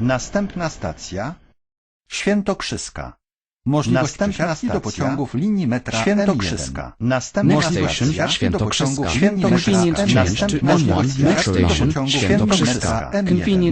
Następna stacja Świętokrzyska. Możliwość Następna przesiadki do stacja, pociągów linii metra Świętokrzyska. M1. Następna stacja Świętokrzyska. Świętokrzyska. Świętokrzyska. Convenience change to Następna M1 Metro stacja Line, Świętokrzyska. Świętokrzyska.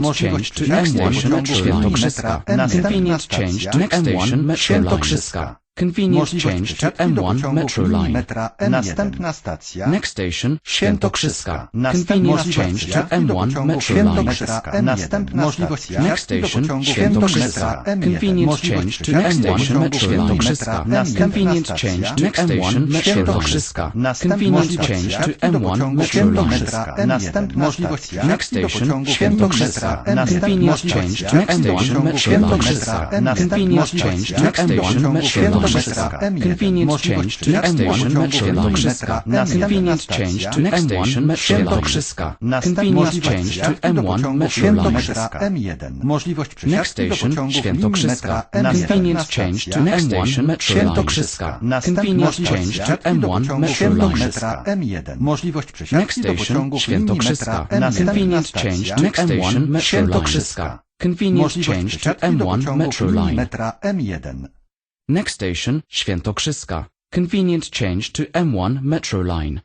Możliwość change to przesiadki do M1 pociągów Metro Line, M1. Convenience change to Next M1 station, Metro Line. Świętokrzyska. Convenience change to przesiadki do M1 pociągów Metro Line. metra M1. Następna stacja Next station, Świętokrzyska. Convenience change to przesiadki do M1 pociągów Metro Line. metra M1. Następna stacja, Next station, Świętokrzyska. metra M1. Convenience change to M1 pociągów Metro Line. metra M1. Convenience change to Next M1 station, Metro Świętokrzyska. Convenience change to przesiadki do M1 pociągów Metro Line. metra M1. Następna Możliwość stacja, przesiadki do Next station, Świętokrzyska. linii metra M1. Convenience change to M1 Metro Line. Convenience change to Next station, Metro Line. Convenience change to Next station, Metro Line. Convenience change to Next station. Convenience change to M1 Metro Line. M1. Możliwość przesiadki do station, pociągów linii Świętokrzyska. metra M1. Convenience change to Next station. Świętokrzyska. Convenience change to M1 Metro Line. metra M1. Możliwość Next przesiadki do station, pociągów linii metra Świętokrzyska. M1. Convenience change to Next M1 station, Metro Świętokrzyska. Line. Convenience Możliwość change to przesiadki do M1 pociągów Metro Line. Metra M1. Next station, Świętokrzyska. Convenient change to M1 Metro Line.